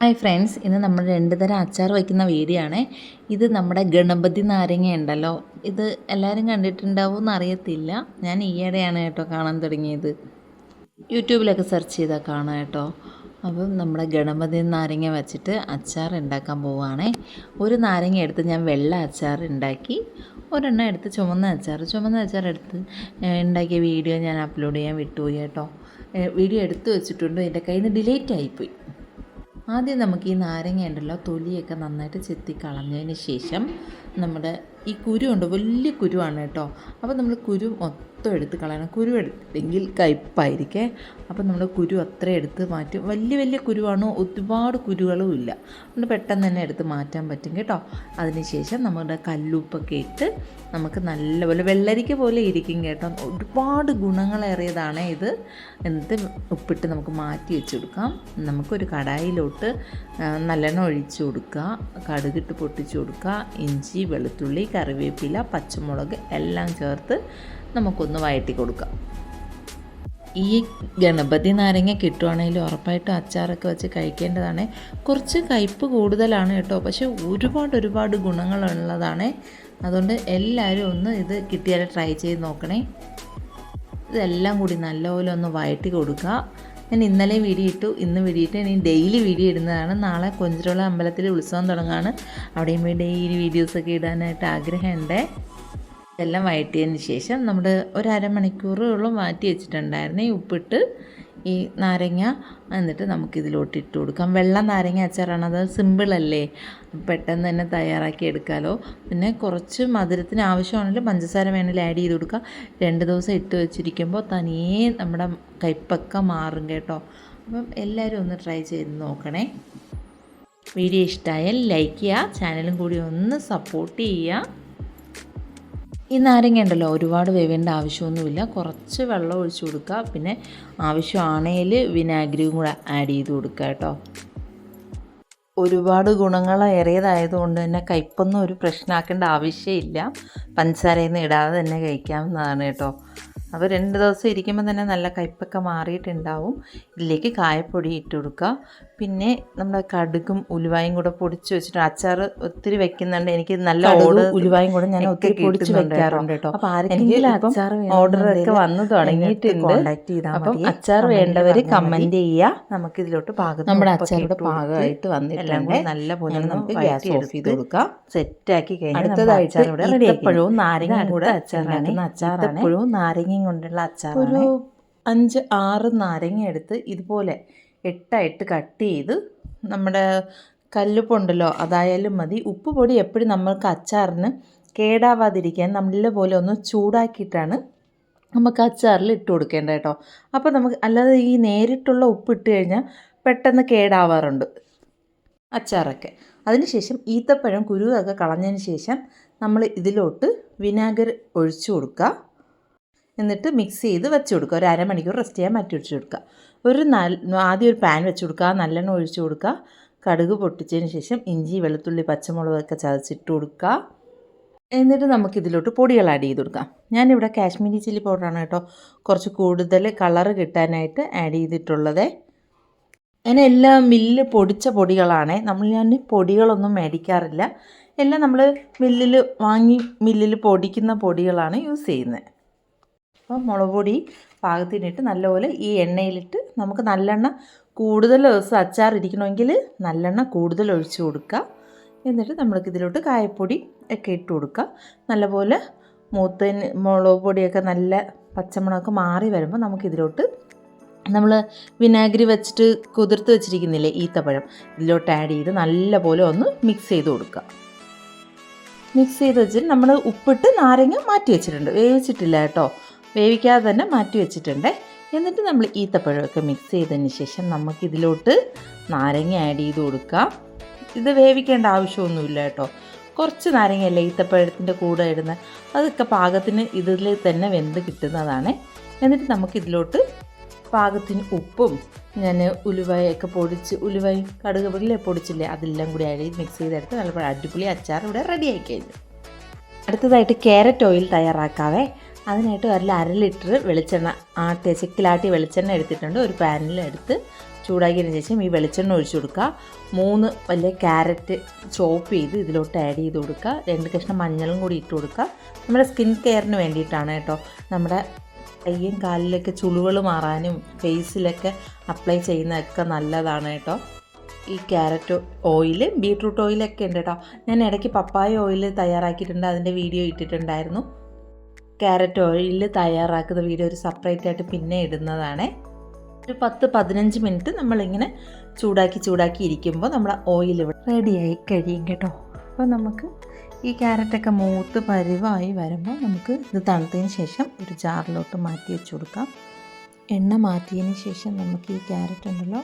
Hi friends ഇന്ന് നമ്മൾ രണ്ട് തരം അച്ചാർ വയ്ക്കുന്ന വീഡിയോ ആണ് ഇത് നമ്മുടെ ഗണപതി നാരങ്ങ ഉണ്ടല്ലോ ഇത് എല്ലാവരും കണ്ടിട്ടുണ്ടാവും എന്ന് അറിയത്തില്ല. ഞാൻ ഈയിടെയാണ് കേട്ടോ കാണാൻ തുടങ്ങിയത്. യൂട്യൂബിലൊക്കെ സെർച്ച് ചെയ്താൽ കാണാം കേട്ടോ. അപ്പം നമ്മുടെ ഗണപതി നാരങ്ങ വെച്ചിട്ട് അച്ചാർ ഉണ്ടാക്കാൻ പോവുകയാണേ. ഒരു നാരങ്ങ എടുത്ത് ഞാൻ വെള്ള അച്ചാർ ഉണ്ടാക്കി ഒരെണ്ണം എടുത്ത് ചുമന്ന അച്ചാർ. ചുമന്ന അച്ചാർ എടുത്ത് ഉണ്ടാക്കിയ വീഡിയോ ഞാൻ അപ്ലോഡ് ചെയ്യാൻ വിട്ടുപോയി കേട്ടോ. വീഡിയോ എടുത്തു വെച്ചിട്ടുണ്ട്. എന്റെ കയ്യിൽ നിന്ന് ഡിലേറ്റ് ആയിപ്പോയി. ആദ്യം നമുക്ക് ഈ നാരങ്ങ തൊലിയൊക്കെ നന്നായിട്ട് ചെത്തി കളഞ്ഞതിന് ശേഷം നമ്മുടെ ഈ കുരു ഉണ്ട് വലിയ കുരുവാണ് കേട്ടോ. അപ്പോൾ നമ്മൾ കുരു മൊത്തം എടുത്ത് കളയണം. കുരു എടുത്തെങ്കിൽ കയ്പ്പായിരിക്കേ. അപ്പോൾ നമ്മൾ കുരു അത്ര എടുത്ത് മാറ്റും. വലിയ വലിയ കുരുവാണ് ഒരുപാട് കുരുകളും ഇല്ല. അതുകൊണ്ട് പെട്ടെന്ന് തന്നെ എടുത്ത് മാറ്റാൻ പറ്റും കേട്ടോ. അതിനുശേഷം നമ്മുടെ കല്ലുപ്പൊക്കെ ഇട്ട് നമുക്ക് നല്ലപോലെ വെള്ളരിക്ക പോലെ ഇരിക്കും കേട്ടോ. ഒരുപാട് ഗുണങ്ങളേറിയതാണ് ഇത്. എന്നിട്ട് ഉപ്പിട്ട് നമുക്ക് മാറ്റി വെച്ച് കൊടുക്കാം നമുക്കൊരു കടായിലോട്ട് നല്ലെണ്ണ ഒഴിച്ചു കൊടുക്കുക. കടുകിട്ട് പൊട്ടിച്ചു കൊടുക്കുക. ഇഞ്ചി വെളുത്തുള്ളി കറിവേപ്പില പച്ചമുളക് എല്ലാം ചേർത്ത് നമുക്കൊന്ന് വയറ്റി കൊടുക്കാം. ഈ ഗണപതി നാരങ്ങ കിട്ടുവാണെങ്കിൽ ഉറപ്പായിട്ടും അച്ചാറൊക്കെ വെച്ച് കഴിക്കേണ്ടതാണ്. കുറച്ച് കയ്പ്പ് കൂടുതലാണ് കേട്ടോ. പക്ഷേ ഒരുപാട് ഒരുപാട് ഗുണങ്ങളുള്ളതാണ്. അതുകൊണ്ട് എല്ലാവരും ഒന്ന് ഇത് കിട്ടിയാൽ ട്രൈ ചെയ്ത് നോക്കണേ. ഇതെല്ലാം കൂടി നല്ലപോലെ ഒന്ന് വയറ്റി കൊടുക്കുക. ഞാൻ ഇന്നലെ വീഡിയോ ഇട്ടു ഇന്ന് വീഡിയോ ഇട്ട് ഇനി ഡെയിലി വീഡിയോ ഇടുന്നതാണ്. നാളെ കൊഞ്ചിരോള അമ്പലത്തിൽ ഉത്സവം തുടങ്ങാണ്. അവിടെയും പോയി ഡെയിലി വീഡിയോസൊക്കെ ഇടാനായിട്ട് ആഗ്രഹമുണ്ട്. ഇതെല്ലാം വഴറ്റിയതിന് ശേഷം നമ്മൾ ഒരു അരമണിക്കൂറോളം മാറ്റി വെച്ചിട്ടുണ്ടായിരുന്നു ഉപ്പിട്ട്. ഈ നാരങ്ങ എന്നിട്ട് നമുക്കിതിലോട്ട് ഇട്ട് കൊടുക്കാം. വെള്ള നാരങ്ങ അച്ചാറാണ്. അത് സിമ്പിളല്ലേ പെട്ടെന്ന് തന്നെ തയ്യാറാക്കി എടുക്കാമല്ലോ പിന്നെ കുറച്ച് മധുരത്തിന് ആവശ്യമാണെങ്കിൽ പഞ്ചസാര വേണമെങ്കിൽ ആഡ് ചെയ്ത് കൊടുക്കുക രണ്ട് ദിവസം ഇട്ട് വെച്ചിരിക്കുമ്പോൾ തനിയേ നമ്മുടെ കയ്പ്പൊക്കെ മാറും കേട്ടോ. അപ്പം എല്ലാവരും ഒന്ന് ട്രൈ ചെയ്ത് നോക്കണേ. വീഡിയോ ഇഷ്ടമായാൽ ലൈക്ക് ചെയ്യുക. ചാനലും കൂടി ഒന്ന് സപ്പോർട്ട് ചെയ്യുക. ഈ നാരങ്ങ ഉണ്ടല്ലോ ഒരുപാട് വേവേണ്ട ആവശ്യമൊന്നുമില്ല. കുറച്ച് വെള്ളം ഒഴിച്ചു കൊടുക്കുക. പിന്നെ ആവശ്യമാണെങ്കിൽ വിനാഗിരിയും കൂടെ ആഡ് ചെയ്ത് കൊടുക്കുക കേട്ടോ. ഒരുപാട് ഗുണങ്ങൾ ഏറിയതായതുകൊണ്ട് തന്നെ കയ്പൊന്നും ഒരു പ്രശ്നമാക്കേണ്ട ആവശ്യമില്ല. പഞ്ചസാരയിൽ നിന്ന് ഇടാതെ തന്നെ കഴിക്കാവുന്നതാണ് കേട്ടോ. അപ്പോൾ രണ്ട് ദിവസം ഇരിക്കുമ്പോൾ തന്നെ നല്ല കയ്പ്പൊക്കെ മാറിയിട്ടുണ്ടാവും. ഇതിലേക്ക് കായപ്പൊടി ഇട്ട് കൊടുക്കുക. പിന്നെ നമ്മുടെ കടുകും ഉലുവായും കൂടെ പൊടിച്ച് വെച്ചിട്ട് അച്ചാർ ഒത്തിരി വെക്കുന്നുണ്ട്. എനിക്ക് നല്ല ഓട് ഉലുവായും കൂടെ ഞാൻ ഒത്തിരി പൊടിച്ച് വെക്കാറുണ്ട് കേട്ടോ. അപ്പോൾ ആരെങ്കിലും അച്ചാർ ഓർഡർ ഒക്കെ വന്നു തുടങ്ങിയിട്ടുണ്ട് കോൺടാക്ട് ചെയ്താൽ അപ്പം അച്ചാർ വേണ്ടവർ കമന്റ് ചെയ്യുക നമുക്ക് ഇതിലോട്ട് പാകം നമ്മുടെ അച്ചാറുടെ പാകമായിട്ട് വന്നിട്ടുണ്ട്. നല്ല പോലെ നമുക്ക് ഗ്യാസ് ഓഫ് ചെയ്ത് കൊടുക്കാം. സെറ്റ് ആക്കി കഴിഞ്ഞാൽ അടുത്തതായിട്ട് എപ്പോഴും നാരങ്ങ കൂടെ അച്ചാറാണ്. അച്ചാറാണ്. എപ്പോഴും നാരങ്ങയും കൊണ്ടുള്ള അച്ചാർ ഒരു അഞ്ച് ആറ് നാരങ്ങ എടുത്ത് ഇതുപോലെ എട്ടായിട്ട് കട്ട് ചെയ്ത് നമ്മുടെ കല്ലുപ്പുണ്ടല്ലോ അതായാലും മതി. ഉപ്പ് പൊടി എപ്പോഴും നമ്മൾക്ക് അച്ചാറിന് കേടാവാതിരിക്കാൻ നല്ലപോലെ ഒന്ന് ചൂടാക്കിയിട്ടാണ് നമുക്ക് അച്ചാറിൽ ഇട്ട് കൊടുക്കേണ്ടത് കേട്ടോ. അപ്പോൾ നമുക്ക് അല്ലാതെ ഈ നേരിട്ടുള്ള ഉപ്പ് ഇട്ട് കഴിഞ്ഞാൽ പെട്ടെന്ന് കേടാവാറുണ്ട് അച്ചാറൊക്കെ. അതിനുശേഷം ഈത്തപ്പഴം കുരുവൊക്കെ കളഞ്ഞതിന് ശേഷം നമ്മൾ ഇതിലോട്ട് വിനാഗർ ഒഴിച്ചു കൊടുക്കുക. എന്നിട്ട് മിക്സ് ചെയ്ത് വെച്ച് കൊടുക്കുക. ഒരു അരമണിക്കൂർ റെസ്റ്റ് ചെയ്യാൻ മാറ്റി വെച്ച് കൊടുക്കുക. ഒരു നല്ല ആദ്യം ഒരു പാൻ വെച്ച് കൊടുക്കുക. നല്ലെണ്ണ ഒഴിച്ച് കൊടുക്കുക. കടുക് പൊട്ടിച്ചതിന് ശേഷം ഇഞ്ചി വെളുത്തുള്ളി പച്ചമുളകൊക്കെ ചതച്ചിട്ട് കൊടുക്കുക. എന്നിട്ട് നമുക്കിതിലോട്ട് പൊടികൾ ആഡ് ചെയ്ത് കൊടുക്കാം. ഞാനിവിടെ കാശ്മീരി ചില്ലി പൗഡറാണ് കേട്ടോ കുറച്ച് കൂടുതൽ കളറ് കിട്ടാനായിട്ട് ആഡ് ചെയ്തിട്ടുള്ളത്. അങ്ങനെ എല്ലാം മില്ല് പൊടിച്ച പൊടികളാണ്. നമ്മൾ ഞാൻ പൊടികളൊന്നും മേടിക്കാറില്ല. എല്ലാം നമ്മൾ മില്ലിൽ വാങ്ങി മില്ലിൽ പൊടിക്കുന്ന പൊടികളാണ് യൂസ് ചെയ്യുന്നത്. അപ്പോൾ മുളക് പൊടി പാകത്തിനിട്ട് നല്ലപോലെ ഈ എണ്ണയിലിട്ട് നമുക്ക് നല്ലെണ്ണ കൂടുതൽ ദിവസം അച്ചാർ ഇരിക്കണമെങ്കിൽ നല്ലെണ്ണ കൂടുതൽ ഒഴിച്ചു കൊടുക്കുക. എന്നിട്ട് നമ്മൾക്ക് ഇതിലോട്ട് കായപ്പൊടി ഒക്കെ ഇട്ട് കൊടുക്കുക. നല്ലപോലെ മൂത്തതിന് മുളക് പൊടിയൊക്കെ നല്ല പച്ചമുളകൊക്കെ മാറി വരുമ്പോൾ നമുക്കിതിലോട്ട് നമ്മൾ വിനാഗിരി വെച്ചിട്ട് കുതിർത്ത് വെച്ചിരിക്കുന്നില്ലേ ഈത്തപ്പഴം ഇതിലോട്ട് ആഡ് ചെയ്ത് നല്ലപോലെ ഒന്ന് മിക്സ് ചെയ്ത് കൊടുക്കുക. മിക്സ് ചെയ്ത് വെച്ചിട്ട് നമ്മൾ ഉപ്പിട്ട് നാരങ്ങ മാറ്റി വെച്ചിട്ടുണ്ട്. വേവിച്ചിട്ടില്ല കേട്ടോ. വേവിക്കാതെ തന്നെ മാറ്റി വെച്ചിട്ടുണ്ട്. എന്നിട്ട് നമ്മൾ ഈത്തപ്പഴമൊക്കെ മിക്സ് ചെയ്തതിന് ശേഷം നമുക്കിതിലോട്ട് നാരങ്ങ ആഡ് ചെയ്ത് കൊടുക്കാം. ഇത് വേവിക്കേണ്ട ആവശ്യമൊന്നുമില്ല കേട്ടോ. കുറച്ച് നാരങ്ങയല്ലേ ഈത്തപ്പഴത്തിന്റെ കൂടെ ഇടുന്ന? അതൊക്കെ പാകത്തിന് ഇതിൽ തന്നെ വെന്ത് കിട്ടുന്നതാണ്. എന്നിട്ട് നമുക്കിതിലോട്ട് പാകത്തിന് ഉപ്പും ഞാൻ ഉലുവയൊക്കെ പൊടിച്ച് ഉലുവയും കടുക് പൊടിയിലെ പൊടിച്ചില്ലേ അതെല്ലാം കൂടി അഴി മിക്സ് ചെയ്തെടുത്ത് നല്ല അടിപൊളി അച്ചാർ ഇവിടെ റെഡി ആയി കഴിഞ്ഞു അടുത്തതായിട്ട് ക്യാരറ്റ് ഓയിൽ തയ്യാറാക്കാവേ. അതിനായിട്ട് ഒരു അര ലിറ്റർ വെളിച്ചെണ്ണ ആട്ടിയ ചെക്കിലാട്ടിയ വെളിച്ചെണ്ണ എടുത്തിട്ടുണ്ട്. ഒരു പാനിൽ എടുത്ത് ചൂടാക്കിയതിന് ശേഷം ഈ വെളിച്ചെണ്ണ ഒഴിച്ചു കൊടുക്കുക. മൂന്ന് വലിയ ക്യാരറ്റ് ചോപ്പ് ചെയ്ത് ഇതിലോട്ട് ആഡ് ചെയ്ത് കൊടുക്കുക. രണ്ട് കഷ്ണം മഞ്ഞളും കൂടി ഇട്ട് കൊടുക്കുക. നമ്മുടെ സ്കിൻ കെയറിന് വേണ്ടിയിട്ടാണ് കേട്ടോ. നമ്മുടെ കയ്യും കാലിലൊക്കെ ചുളിവുകൾ മാറാനും ഫേസിലൊക്കെ അപ്ലൈ ചെയ്യുന്നതൊക്കെ നല്ലതാണ് കേട്ടോ. ഈ ക്യാരറ്റ് ഓയിൽ ബീട്രൂട്ട് ഓയിലൊക്കെ ഉണ്ട് കേട്ടോ. ഞാൻ ഇടയ്ക്ക് പപ്പായ ഓയിൽ തയ്യാറാക്കിയിട്ടുണ്ട്. അതിന്റെ വീഡിയോ ഇട്ടിട്ടുണ്ടായിരുന്നു. ക്യാരറ്റ് ഓയിൽ തയ്യാറാക്കുന്ന വീഡിയോ ഒരു സെപ്പറേറ്റ് ആയിട്ട് പിന്നെ ഇടുന്നതാണേ. ഒരു പത്ത് പതിനഞ്ച് മിനിറ്റ് നമ്മളിങ്ങനെ ചൂടാക്കി ചൂടാക്കി ഇരിക്കുമ്പോൾ നമ്മുടെ ഓയിൽ ഇവിടെ റെഡിയായി കഴിയും കേട്ടോ. അപ്പോൾ നമുക്ക് ഈ ക്യാരറ്റൊക്കെ മൂത്ത് പരിവായി വരുമ്പോൾ നമുക്ക് ഇത് തണുത്തതിന് ശേഷം ഒരു ജാറിലോട്ട് മാറ്റി വെച്ച് കൊടുക്കാം. എണ്ണ മാറ്റിയതിന് ശേഷം നമുക്ക് ഈ ക്യാരറ്റ് ഉണ്ടല്ലോ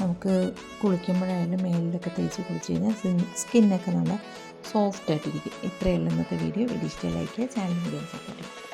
നമുക്ക് കുളിക്കുമ്പോഴായാലും മേലിലൊക്കെ തേച്ച് കുളിച്ച് കഴിഞ്ഞാൽ സ്കിന്നൊക്കെ നല്ല സോഫ്റ്റ് ആയിട്ടിരിക്കും ഇത്രയേ ഉള്ളൂ ഇന്നത്തെ വീഡിയോ. വീഡിയോ ഇഷ്ടമായി ലൈക്ക് ചെയ്യുക ചാനൽ വീഡിയോ സപ്പോർട്ട് ചെയ്യുക.